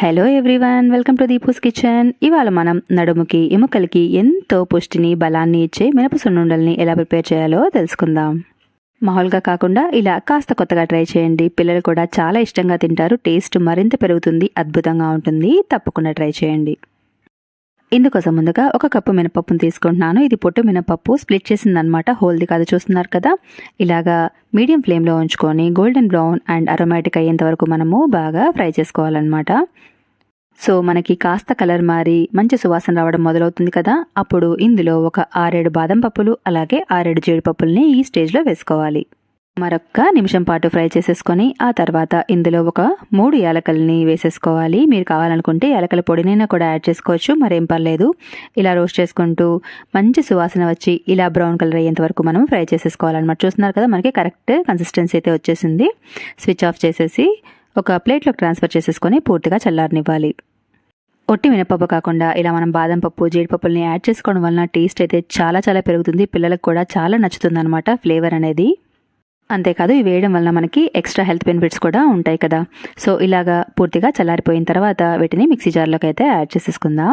Hello everyone welcome to Deepu's kitchen ఇవాళ మనం నడుముకి ఎముకలకి ఎంతో పుష్టిని బలాన్ని ఇచ్చే మినప సున్నుండల్ని ఎలా ప్రిపేర్ చేయాలో తెలుసుకుందాం. మామూలుగా కాకుండా ఇలా కాస్త కొత్తగా ట్రై చేయండి. పిల్లలు కూడా చాలా ఇష్టంగా తింటారు. టేస్ట్ మరింత పెరుగుతుంది అద్భుతంగా ఉంటుంది. తప్పకుండా ట్రై చేయండి. ఇందుకోసం ముందుగా ఒక కప్పు మినపప్పును తీసుకుంటున్నాను. ఇది పొట్టు మినపప్పు స్ప్లిట్ చేసిందనమాట హోల్ది కాదు చూస్తున్నారు కదా. ఇలాగా మీడియం ఫ్లేమ్లో ఉంచుకొని గోల్డెన్ బ్రౌన్ అండ్ అరోమాటిక్ అయ్యేంత వరకు మనము బాగా ఫ్రై చేసుకోవాలన్నమాట. సో మనకి కాస్త కలర్ మారి మంచి సువాసన రావడం మొదలవుతుంది కదా. అప్పుడు ఇందులో ఒక ఆరేడు బాదం పప్పులు అలాగే ఆరేడు జీడిపప్పుల్ని ఈ స్టేజ్లో వేసుకోవాలి. మరొక్క నిమిషం పాటు ఫ్రై చేసేసుకొని ఆ తర్వాత ఇందులో ఒక మూడు యాలకల్ని వేసేసుకోవాలి. మీరు కావాలనుకుంటే యాలకల పొడినైనా కూడా యాడ్ చేసుకోవచ్చు మరేం పర్లేదు. ఇలా రోస్ట్ చేసుకుంటూ మంచి సువాసన వచ్చి ఇలా బ్రౌన్ కలర్ అయ్యేంత వరకు మనం ఫ్రై చేసేసుకోవాలన్నమాట. చూస్తున్నారు కదా మనకి కరెక్ట్ కన్సిస్టెన్సీ అయితే వచ్చేసింది. స్విచ్ ఆఫ్ చేసేసి ఒక ప్లేట్లోకి ట్రాన్స్ఫర్ చేసేసుకొని పూర్తిగా చల్లారనివ్వాలి. ఒట్టి మినపప్పు కాకుండా ఇలా మనం బాదం పప్పు జీడిపప్పుల్ని యాడ్ చేసుకోవడం వలన టేస్ట్ అయితే చాలా చాలా పెరుగుతుంది. పిల్లలకు కూడా చాలా నచ్చుతుంది అనమాట ఫ్లేవర్ అనేది. అంతేకాదు ఇవి వేయడం వల్ల మనకి ఎక్స్ట్రా హెల్త్ బెనిఫిట్స్ కూడా ఉంటాయి కదా. సో ఇలాగా పూర్తిగా చల్లారిపోయిన తర్వాత వీటిని మిక్సీ జార్లోకి అయితే యాడ్ చేసేసుకుందాం.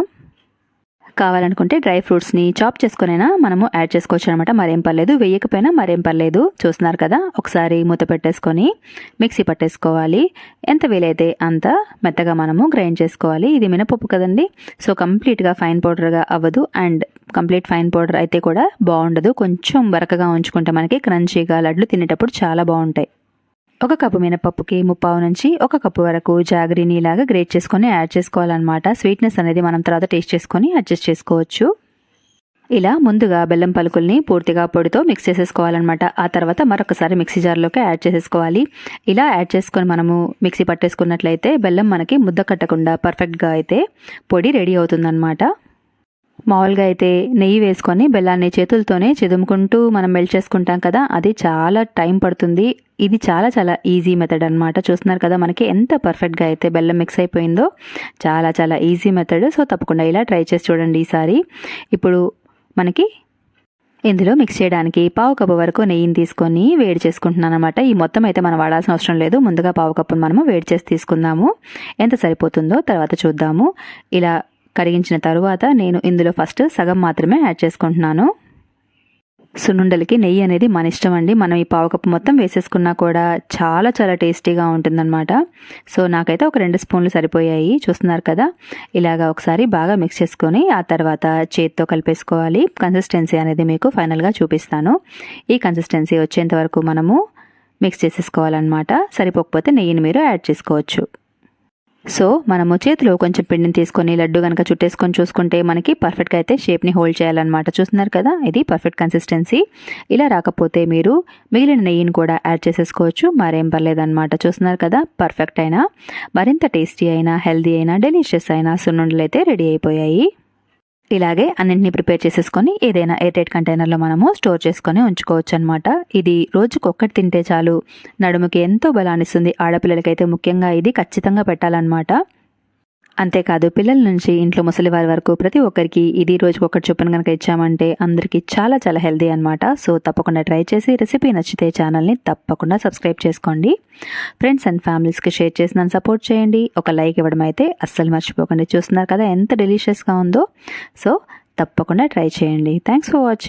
కావాలనుకుంటే డ్రై ఫ్రూట్స్ని చాప్ చేసుకునైనా మనము యాడ్ చేసుకోవచ్చు అనమాట మరేం పర్లేదు. వేయకపోయినా మరేం పర్లేదు. చూస్తున్నారు కదా? ఒకసారి మూత పెట్టేసుకొని మిక్సీ పట్టేసుకోవాలి. ఎంత వీలైతే అంత మెత్తగా మనము గ్రైండ్ చేసుకోవాలి. ఇది మినపప్పు కదండి. సో కంప్లీట్గా ఫైన్ పౌడర్గా అవ్వదు. అండ్ కంప్లీట్ ఫైన్ పౌడర్ అయితే కూడా బాగుండదు. కొంచెం వరకగా ఉంచుకుంటే మనకి క్రంచీగా లడ్లు తినేటప్పుడు చాలా బాగుంటాయి. ఒక కప్పు మినపప్పుకి ముప్పావు నుంచి ఒక కప్పు వరకు జాగరిని ఇలాగా గ్రేట్ చేసుకొని యాడ్ చేసుకోవాలన్నమాట. స్వీట్నెస్ అనేది మనం తర్వాత టేస్ట్ చేసుకొని అడ్జస్ట్ చేసుకోవచ్చు. ఇలా ముందుగా బెల్లం పలుకుల్ని పూర్తిగా పొడితో మిక్స్ చేసేసుకోవాలన్నమాట. ఆ తర్వాత మరొకసారి మిక్సీ జార్లోకి యాడ్ చేసేసుకోవాలి. ఇలా యాడ్ చేసుకొని మనము మిక్సీ పట్టేసుకున్నట్లయితే బెల్లం మనకి ముద్ద కట్టకుండా పర్ఫెక్ట్గా అయితే పొడి రెడీ అవుతుందన్నమాట. మామూలుగా అయితే నెయ్యి వేసుకొని బెల్లాన్ని చేతులతోనే చెదుముకుంటూ మనం మెల్ట్ చేసుకుంటాం కదా అది చాలా టైం పడుతుంది. ఇది చాలా చాలా ఈజీ మెథడ్ అనమాట చూస్తున్నారు కదా మనకి ఎంత పర్ఫెక్ట్గా అయితే బెల్లం మిక్స్ అయిపోయిందో చాలా చాలా ఈజీ మెథడ్ సో తప్పకుండా ఇలా ట్రై చేసి చూడండి ఈసారి. ఇప్పుడు మనకి ఇందులో మిక్స్ చేయడానికి పావు కప్పు వరకు నెయ్యిని తీసుకొని వేడి చేసుకుంటున్నాను అనమాట ఈ మొత్తం అయితే మనం వాడాల్సిన అవసరం లేదు. ముందుగా పావు కప్పును మనము వేడి చేసి తీసుకుందాము. ఎంత సరిపోతుందో తర్వాత చూద్దాము. ఇలా కరిగించిన తరువాత నేను ఇందులో ఫస్ట్ సగం మాత్రమే యాడ్ చేసుకుంటున్నాను. సున్నుండలకి నెయ్యి అనేది మన ఇష్టం అండి. మనం ఈ పావు కప్పు మొత్తం వేసేసుకున్నా కూడా చాలా చాలా టేస్టీగా ఉంటుందన్నమాట. సో నాకైతే ఒక రెండు స్పూన్లు సరిపోయాయి. చూస్తున్నారు కదా? ఇలాగా ఒకసారి బాగా మిక్స్ చేసుకొని ఆ తర్వాత చేతితో కలిపేసుకోవాలి. కన్సిస్టెన్సీ అనేది మీకు ఫైనల్గా చూపిస్తాను. ఈ కన్సిస్టెన్సీ వచ్చేంత వరకు మనము మిక్స్ చేసేసుకోవాలన్నమాట. సరిపోకపోతే నెయ్యిని మీరు యాడ్ చేసుకోవచ్చు. సో మనము చేతిలో కొంచెం పిండిని తీసుకొని లడ్డు కనుక చుట్టేసుకొని చూసుకుంటే మనకి పర్ఫెక్ట్గా అయితే షేప్ని హోల్డ్ చేయాలన్నమాట. చూస్తున్నారు కదా? ఇది పర్ఫెక్ట్ కన్సిస్టెన్సీ ఇలా రాకపోతే మీరు మిగిలిన నెయ్యిని కూడా యాడ్ చేసేసుకోవచ్చు. మరేం పర్లేదన్నమాట. చూస్తున్నారు కదా? పర్ఫెక్ట్ అయినా మరింత టేస్టీ అయినా హెల్దీ అయినా డెలిషియస్ అయినా సున్నుండలు అయితే రెడీ అయిపోయాయి. ఇలాగే అన్నింటినీ ప్రిపేర్ చేసేసుకొని ఏదైనా ఎయిర్టైట్ కంటైనర్లో మనము స్టోర్ చేసుకొని ఉంచుకోవచ్చు అనమాట ఇది రోజుకు ఒక్కటి తింటే చాలు. నడుముకి ఎంతో బలాన్నిస్తుంది. ఆడపిల్లలకైతే ముఖ్యంగా ఇది ఖచ్చితంగా పెట్టాలన్నమాట. అంతేకాదు పిల్లల నుంచి ఇంట్లో ముసలివారి వరకు ప్రతి ఒక్కరికి ఇది రోజుకి ఒకటి చొప్పున కనుక ఇచ్చామంటే అందరికీ చాలా చాలా హెల్దీ అనమాట సో తప్పకుండా ట్రై చేసి రెసిపీ నచ్చితే ఛానల్ని తప్పకుండా సబ్స్క్రైబ్ చేసుకోండి. ఫ్రెండ్స్ అండ్ ఫ్యామిలీస్కి షేర్ చేసి నన్ను సపోర్ట్ చేయండి. ఒక లైక్ ఇవ్వడం అయితే అస్సలు మర్చిపోకండి. చూస్తున్నారు కదా ఎంత డెలిషియస్గా ఉందో. సో తప్పకుండా ట్రై చేయండి. Thanks for watching.